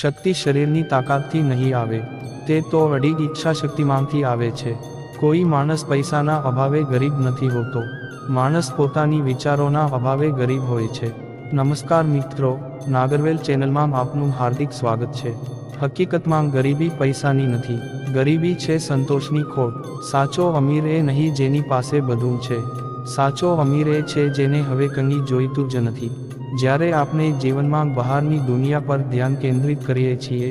શક્તિ શરીરની તાકાતથી નહીં આવે, તે તો અડીગ ઈચ્છા શક્તિમાંથી આવે છે. કોઈ માણસ પૈસાના અભાવે ગરીબ નથી હોતો. માણસ પોતાની વિચારોના અભાવે ગરીબ હોય છે. નમસ્કાર મિત્રો, નાગરવેલ ચેનલમાં આપનું હાર્દિક સ્વાગત છે. હકીકતમાં ગરીબી પૈસાની નથી. ગરીબી છે સંતોષની ખોટ. સાચો અમીર એ નહીં જેની પાસે બધું છે. સાચો અમીર એ છે જેને હવે કંઈ જોઈતું જ નથી. જ્યારે આપણે જીવનમાં બહારની દુનિયા પર ધ્યાન કેન્દ્રિત કરીએ છીએ,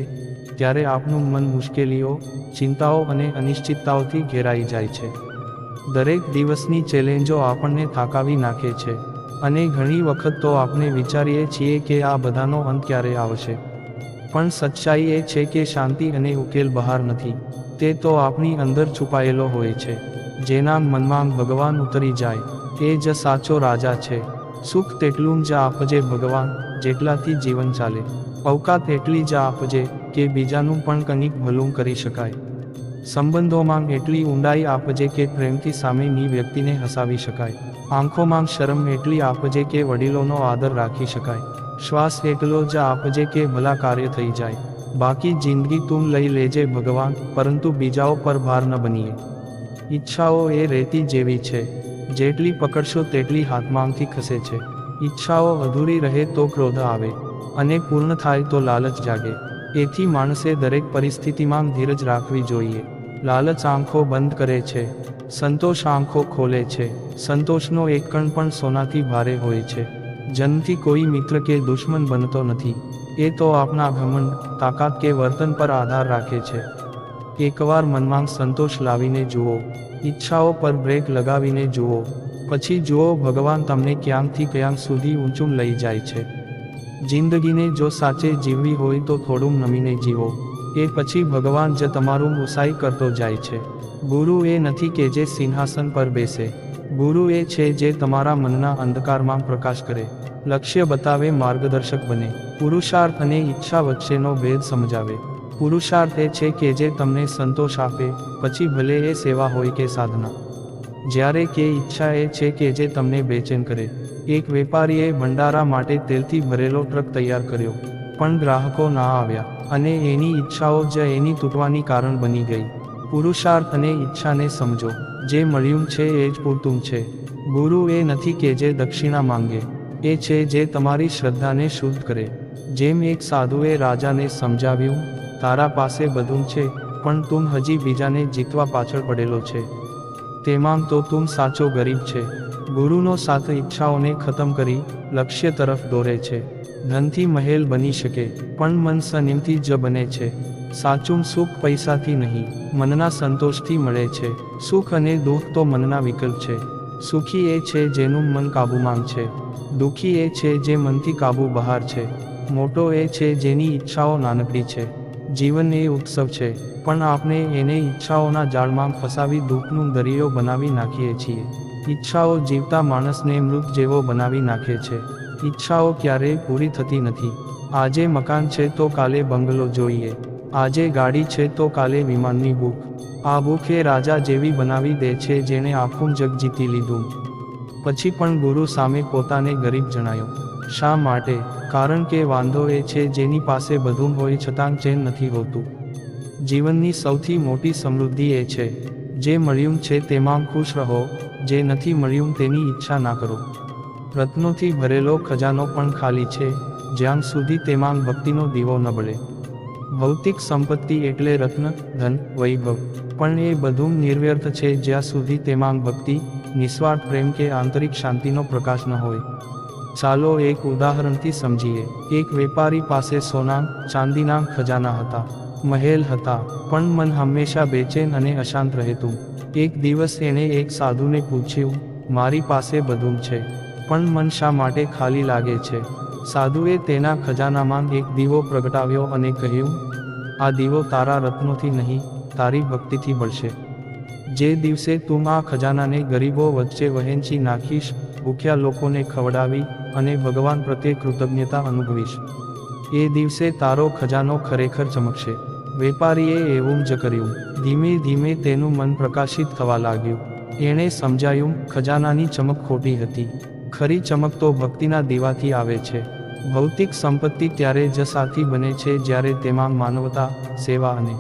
ત્યારે આપણું મન મુશ્કેલીઓ, ચિંતાઓ અને અનિશ્ચિતતાઓથી ઘેરાઈ જાય છે. દરેક દિવસની ચેલેન્જો આપણને થાકાવી નાખે છે, અને ઘણી વખત તો આપણે વિચારીએ છીએ કે આ બધાનો અંત ક્યારે આવશે. પણ સચ્ચાઈ એ છે કે શાંતિ અને ઉકેલ બહાર નથી, તે તો આપણી અંદર છુપાયેલો હોય છે. જેના મનમાં ભગવાન ઉતરી જાય તે જ સાચો રાજા છે. સુખ તેટલું જ આપજે ભગવાન, જેટલાથી જીવન ચાલે. અવકાત એટલી જ આપજે કે બીજાનું પણ કંઈક ભલું કરી શકાય. સંબંધોમાં એટલી ઊંડાઈ આપજે કે પ્રેમથી સામેની વ્યક્તિને હસાવી શકાય. આંખોમાં શરમ એટલી આપજે કે વડીલોનો આદર રાખી શકાય. શ્વાસ એટલો જ આપજે કે ભલા કાર્ય થઈ જાય. બાકી જિંદગી તું લઈ લેજે ભગવાન, પરંતુ બીજાઓ પર ભાર ન બનીએ. ઈચ્છાઓ એ રેતી જેવી છે. જેટલી પકડશો તેટલી હાથમાંથી ખસે છે. ઈચ્છાઓ અધૂરી રહે તો ક્રોધ આવે, અને પૂર્ણ થાય તો લાલચ જાગે. એથી માણસે દરેક પરિસ્થિતિમાં ધીરજ રાખવી જોઈએ. લાલચ આંખો બંધ કરે છે, સંતોષ આંખો ખોલે છે, સંતોષનો એક કણ પણ સોનાથી ભારે હોય છે. જન્મથી કોઈ મિત્ર કે દુશ્મન બનતો નથી. એ તો આપના ઘમંડ, તાકાત કે વર્તન પર આધાર રાખે છે. એકવાર મનમાં સંતોષ લાવીને જુઓ. ઈચ્છાઓ પર બ્રેક લગાવીને જુઓ. પછી જુઓ ભગવાન તમને ક્યાંકથી ક્યાંક સુધી ઊંચું લઈ જાય છે. જિંદગીને જો સાચે જીવવી હોય તો થોડું નમીને જીવો. એ પછી ભગવાન જ તમારું ઉસાઈ કરતો જાય છે. ગુરુ એ નથી કે જે સિંહાસન પર બેસે. ગુરુ એ છે જે તમારા મનના અંધકારમાં પ્રકાશ કરે. લક્ષ્ય બતાવે માર્ગદર્શક બને. પુરુષાર્થ અને ઈચ્છા વચ્ચેનો ભેદ સમજાવે. પુરુષાર્થ એ છે કે જે તમને સંતોષ આપે, પછી ભલે એ સેવા હોય કે સાધના. જ્યારે કે ઈચ્છા એ છે કે જે તમને બેચેન કરે. એક વેપારીએ ભંડારા માટે તેલથી ભરેલો ટ્રક તૈયાર કર્યો, પણ ગ્રાહકો ના આવ્યા, અને એની ઈચ્છાઓ જ એની તૂટવાની કારણ બની ગઈ. પુરુષાર્થ અને ઈચ્છાને સમજો, જે મળ્યું છે એ જ પૂરતું છે. ગુરુ એ નથી કે જે દક્ષિણા માંગે, એ છે જે તમારી શ્રદ્ધાને શુદ્ધ કરે. જેમ એક સાધુએ રાજાને સમજાવ્યું તારા પાસે બધું છે, પણ તું હજી બીજાને જીતવા પાછળ પડેલો છે. તેમાં તો તું સાચો ગરીબ છે. ગુરુનો સાથ ઈચ્છાઓને ખતમ કરી લક્ષ્ય તરફ દોરે છે. ધનથી મહેલ બની શકે, પણ મન સનિમથી જ બને છે. સાચું સુખ પૈસાથી નહીં, મનના સંતોષથી મળે છે. સુખ અને દુઃખ તો મનના વિકલ્પ છે. સુખી એ છે જેનું મન કાબૂમાં છે. દુઃખી એ છે જે મનથી કાબુ બહાર છે. મોટો એ છે જેની ઈચ્છાઓ નાનકડી છે. જીવન એ ઉત્સવ છે. પણ આપણે એને ઈચ્છાઓના જાળમાં ફસાવી દુઃખનું દરિયો બનાવી નાખીએ છીએ. ઈચ્છાઓ જીવતા માણસને મૃત જેવો બનાવી નાખે છે. ઈચ્છાઓ ક્યારેય પૂરી થતી નથી. આજે મકાન છે તો કાલે બંગલો જોઈએ. આજે ગાડી છે તો કાલે વિમાનની બુક. આ બુક એ રાજા જેવી બનાવી દે છે જેણે આખું જગ જીતી લીધું. પછી પણ ગુરુ સામે પોતાને ગરીબ જણાયો. શા માટે? કારણ કે વાંધો એ છે, જેની પાસે બધું હોય છતાં ચેન નથી હોતું. જીવનની સૌથી મોટી સમૃદ્ધિ એ છે, જે મળ્યું છે તેમાં ખુશ રહો, જે નથી મળ્યું તેની ઈચ્છા ના કરો. રત્નોથી ભરેલો ખજાનો પણ ખાલી છે, જ્યાં સુધી તેમાં ભક્તિનો દીવો ન બળે. ભૌતિક સંપત્તિ એટલે રત્ન, ધન, વૈભવ, પણ એ બધું નિર્વ્યર્થ છે જ્યાં સુધી તેમાં ભક્તિ, નિસ્વાર્થ પ્રેમ કે આંતરિક શાંતિનો પ્રકાશ ન હોય. ચાલો એક ઉદાહરણથી સમજીએ. એક વેપારી પાસે સોના, ચાંદીના ખજાના હતા. મહેલ હતા, પણ મન હંમેશા બેચેન અને અશાંત રહેતું. એક દિવસ એણે એક સાધુને પૂછ્યું, મારી પાસે બધું છે, પણ મન શા માટે ખાલી લાગે છે? સાધુએ તેના ખજાનામાં એક દીવો પ્રગટાવ્યો અને કહ્યું, આ દીવો તારા રત્નોથી નહીં, તારી ભક્તિથી બળશે. જે દિવસે તું આ ખજાનાને ગરીબો વચ્ચે વહેંચી નાખીશ ભૂખ્યા લોકોને ખવડાવી અને ભગવાન પ્રત્યે કૃતજ્ઞતા અનુભવીશ. એ દિવસે તારો ખજાનો ખરેખર ચમકશે. વેપારીએ એવું જ કર્યું. ધીમે ધીમે તેનું મન પ્રકાશિત થવા લાગ્યું. એણે સમજાયું, ખજાનાની ચમક ખોટી હતી. ખરી ચમક તો ભક્તિના દીવાથી આવે છે. ભૌતિક સંપત્તિ ત્યારે જ સાથી બને છે જ્યારે તેમાં માનવતા, સેવા અને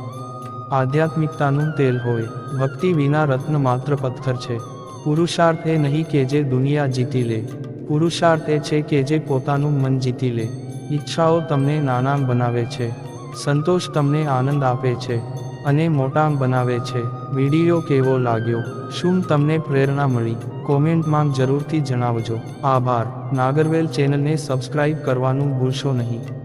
આધ્યાત્મિકતાનું તેલ હોય. ભક્તિ વિના રત્ન માત્ર પથ્થર છે. પુરુષાર્થ એ નહીં કે જે દુનિયા જીતી લે. પુરુષાર્થ એ છે કે જે પોતાનું મન જીતી લે. ઈચ્છાઓ તમને નાના બનાવે છે. સંતોષ તમને આનંદ આપે છે. અને મોટા બનાવે છે. વીડિયો કેવો લાગ્યો? શું તમને પ્રેરણા મળી? કોમેન્ટમાં જરૂરથી જણાવજો. આભાર. નાગરવેલ ચેનલને સબસ્ક્રાઇબ કરવાનું ભૂલશો નહીં.